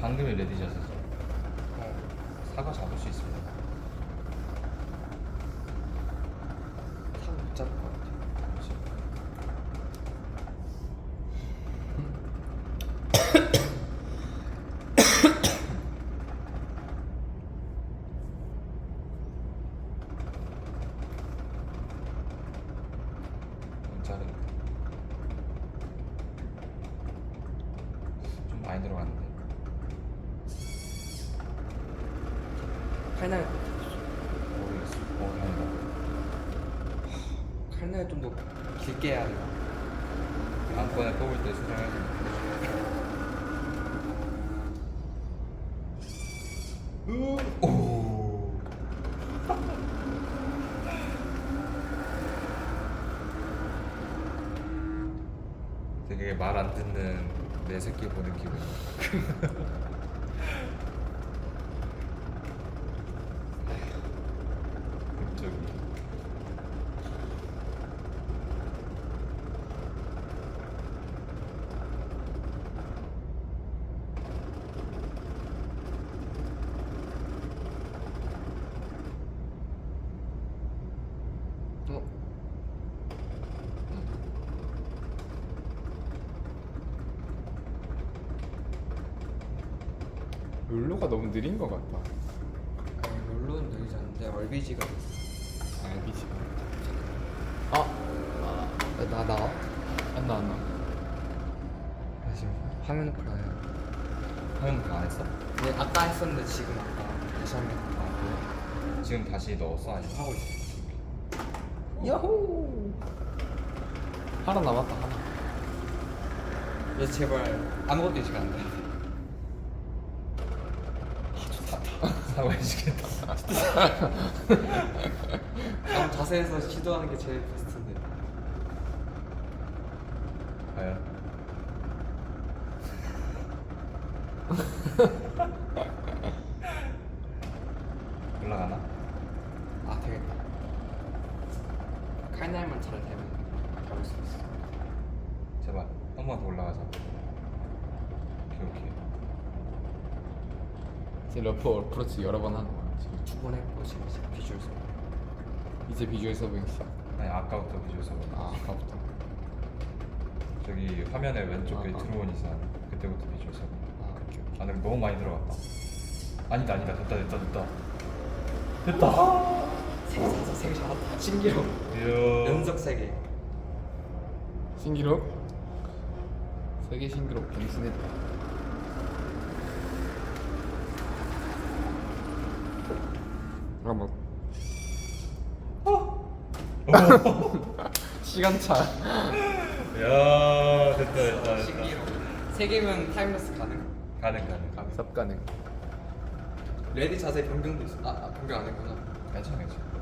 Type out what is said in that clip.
방금의 레디샷에서 어. 사과 잡을 수 있습니다. 못 잡을 것 같아. 그렇지. 자른 좀 많이 들어갔는데 칼날 모르겠어. 어 다행이다. 칼날 좀더 길게 해야 되나? 다음번에 뽑을 때 수정해야 돼. 오. 되게 말 안 듣는 내 새끼 보는 기분. 저기. 어? 룰루가 너무 느린 것 같다. 아니 룰루는 느리지 않는데 RBG가 알비지. 아, 나 나와? 안 나, 안 나. 나 지금 화면 해. 화면 다안 했어? 네 아까 했었는데 지금 아까 다시 한번 아 그래? 지금 다시 넣었어 아니 하고 있어. 야호! 하나 남았다, 하나. 얘 제발 아무것도 인식 안 돼. 사과해주겠다. 다음 자세에서 시도하는 게 제일 베스트인데. 과연? 올라가나? 아 되겠다. 칼날만 잘 되면 잡을 수 있어. 제발 한 번 더 올라가자. 오케이 오케이. 이제 러프 어프로치 여러 번 하는 거야, 지금. 두번 했고 지금 이제 비주얼 서 이제 비주얼 서빙 시작. 아니 아까부터 비주얼서 아, 아까부터. 저기 화면에 왼쪽에 아, 아. 이상 그때부터 비주얼서 아, 오케이. 아 근데 너무 많이 들어갔다. 아니다 아니다 됐다 됐다 됐다. 됐다. 세개 잡았어 세개 잡았다. 신기록. 이야. 연속 세 개. 신기록? 세계 신기록 갱신했다. 잠깐만. 시간차. 야 됐다 됐다. 세 개면 타임레스 가능. 가능 가능 가능. 삽 가능. 레디 자세 변경도 있어. 아, 아 변경 안 했구나. 괜찮아 괜찮아.